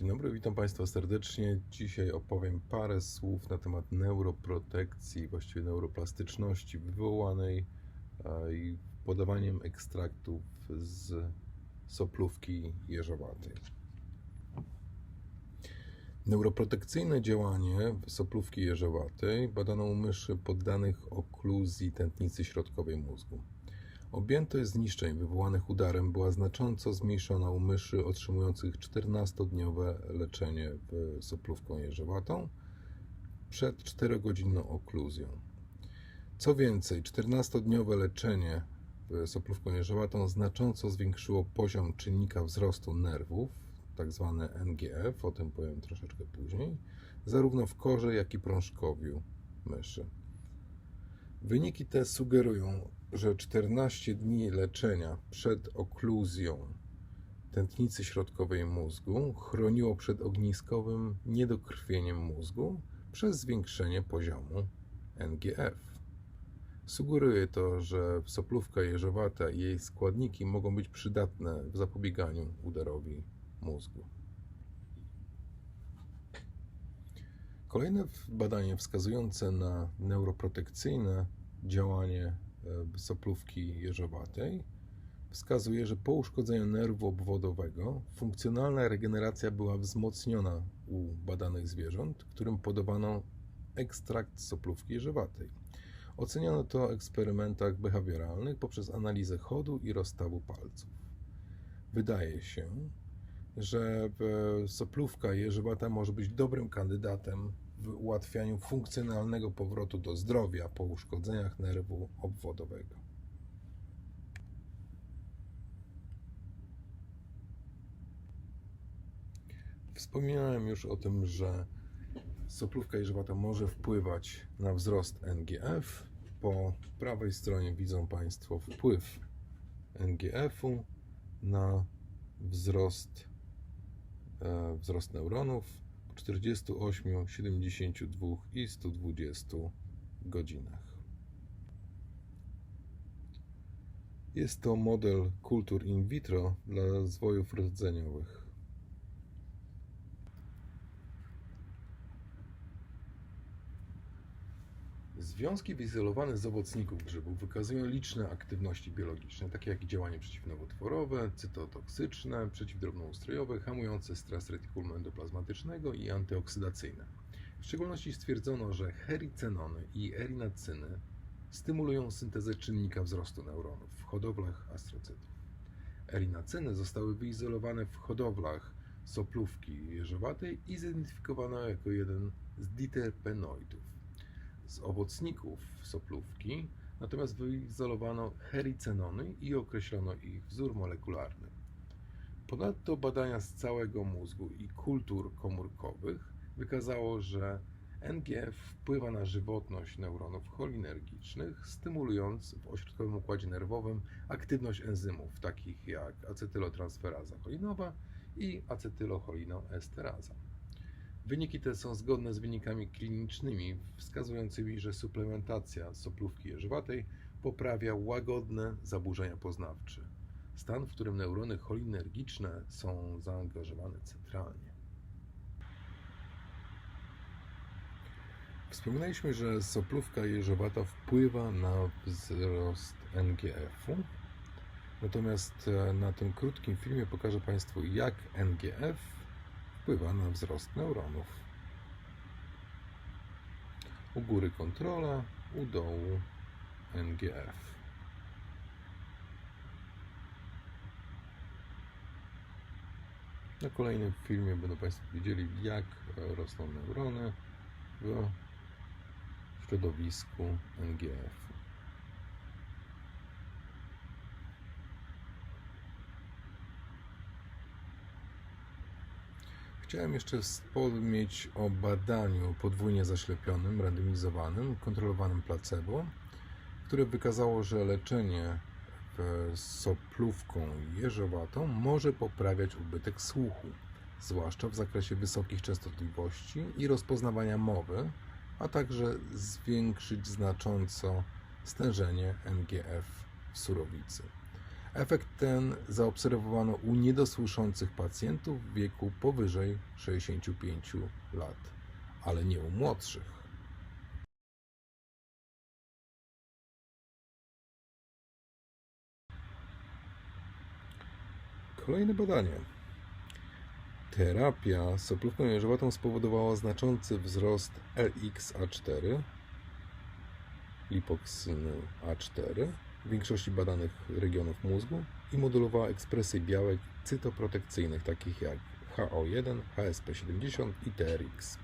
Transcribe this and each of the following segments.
Dzień dobry, witam Państwa serdecznie. Dzisiaj opowiem parę słów na temat neuroprotekcji, właściwie neuroplastyczności wywołanej podawaniem ekstraktów z soplówki jeżowatej. Neuroprotekcyjne działanie soplówki jeżowatej badano u myszy poddanych okluzji tętnicy środkowej mózgu. Objętość zniszczeń wywołanych udarem była znacząco zmniejszona u myszy otrzymujących 14-dniowe leczenie soplówką jeżowatą przed 4-godzinną okluzją. Co więcej, 14-dniowe leczenie soplówką jeżowatą znacząco zwiększyło poziom czynnika wzrostu nerwów, tzw. NGF, o tym powiem troszeczkę później, zarówno w korze, jak i prążkowiu myszy. Wyniki te sugerują, że 14 dni leczenia przed okluzją tętnicy środkowej mózgu chroniło przed ogniskowym niedokrwieniem mózgu przez zwiększenie poziomu NGF. Sugeruje to, że soplówka jeżowata i jej składniki mogą być przydatne w zapobieganiu udarowi mózgu. Kolejne badanie wskazujące na neuroprotekcyjne działanie e, soplówki jeżowatej wskazuje, że po uszkodzeniu nerwu obwodowego funkcjonalna regeneracja była wzmocniona u badanych zwierząt, którym podawano ekstrakt soplówki jeżowatej. Oceniano to w eksperymentach behawioralnych poprzez analizę chodu i rozstawu palców. Wydaje się, że soplówka jeżowata może być dobrym kandydatem w ułatwianiu funkcjonalnego powrotu do zdrowia po uszkodzeniach nerwu obwodowego. Wspominałem już o tym, że soplówka jeżowata może wpływać na wzrost NGF. Po prawej stronie widzą Państwo wpływ NGF-u na wzrost, e, wzrost neuronów 48, 72 i 120 godzinach. Jest to model kultur in vitro dla zwojów rdzeniowych. Związki wyizolowane z owocników grzybów wykazują liczne aktywności biologiczne, takie jak działanie przeciwnowotworowe, cytotoksyczne, przeciwdrobnoustrojowe, hamujące stres retikulum endoplazmatycznego i antyoksydacyjne. W szczególności stwierdzono, że hericenony i erinacyny stymulują syntezę czynnika wzrostu neuronów w hodowlach astrocytów. Erinacyny zostały wyizolowane w hodowlach soplówki jeżowatej i zidentyfikowano jako jeden z diterpenoidów z owocników soplówki, natomiast wyizolowano hericenony i określono ich wzór molekularny. Ponadto badania z całego mózgu i kultur komórkowych wykazało, że NGF wpływa na żywotność neuronów cholinergicznych, stymulując w ośrodkowym układzie nerwowym aktywność enzymów takich jak acetylotransferaza cholinowa i acetylocholinoesteraza. Wyniki te są zgodne z wynikami klinicznymi wskazującymi, że suplementacja soplówki jeżowatej poprawia łagodne zaburzenia poznawcze, stan, w którym neurony cholinergiczne są zaangażowane centralnie. Wspominaliśmy, że soplówka jeżowata wpływa na wzrost NGF-u. Natomiast e, na tym krótkim filmie pokażę Państwu, jak NGF wpływa na wzrost neuronów. U góry kontrola, u dołu NGF. Na kolejnym filmie będą Państwo widzieli, jak rosną neurony w środowisku NGF. Chciałem jeszcze wspomnieć o badaniu podwójnie zaślepionym, randomizowanym, kontrolowanym placebo, które wykazało, że leczenie soplówką jeżowatą może poprawiać ubytek słuchu, zwłaszcza w zakresie wysokich częstotliwości i rozpoznawania mowy, a także zwiększyć znacząco stężenie NGF w surowicy. Efekt ten zaobserwowano u niedosłyszących pacjentów w wieku powyżej 65 lat, ale nie u młodszych. Kolejne badanie. Terapia soplówką jeżowatą spowodowała znaczący wzrost LXA4, lipoksyny A4 w większości badanych regionów mózgu i modulowała ekspresję białek cytoprotekcyjnych takich jak HO1, HSP70 i TRX.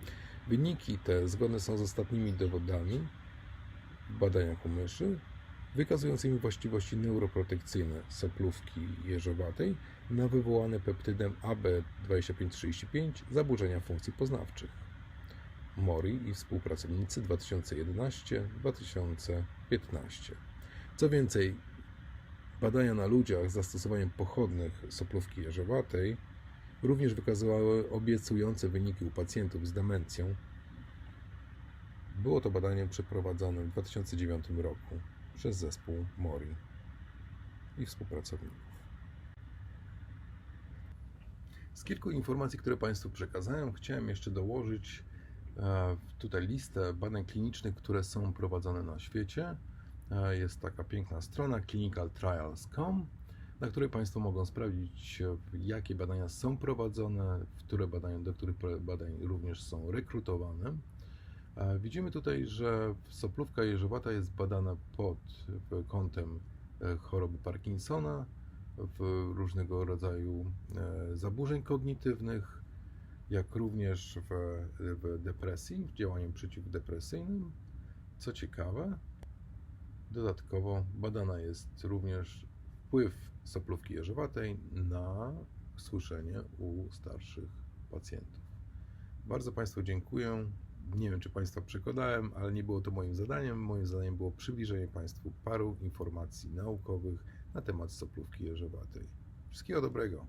Wyniki te zgodne są z ostatnimi dowodami w badaniach u myszy, wykazującymi właściwości neuroprotekcyjne soplówki jeżowatej na wywołane peptydem AB2535 zaburzenia funkcji poznawczych. Mori i współpracownicy 2011-2015. Co więcej, badania na ludziach z zastosowaniem pochodnych soplówki jeżowatej również wykazywały obiecujące wyniki u pacjentów z demencją. Było to badanie przeprowadzone w 2009 roku przez zespół Mori i współpracowników. Z kilku informacji, które Państwu przekazałem, chciałem jeszcze dołożyć e, tutaj listę badań klinicznych, które są prowadzone na świecie. E, Jest taka piękna strona clinicaltrials.com, na której Państwo mogą sprawdzić, e, jakie badania są prowadzone, które badania, do których badań również są rekrutowane. E, Widzimy tutaj, że soplówka jeżowata jest badana pod kątem choroby Parkinsona, w różnego rodzaju zaburzeń kognitywnych, jak również w, w depresji, w działaniu przeciwdepresyjnym. Co ciekawe, dodatkowo badana jest również wpływ soplówki jeżowatej na słyszenie u starszych pacjentów. Bardzo Państwu dziękuję. Nie wiem, czy Państwa przekonałem, ale nie było to moim zadaniem. Moim zadaniem było przybliżenie Państwu paru informacji naukowych na temat soplówki jeżowatej. Wszystkiego dobrego.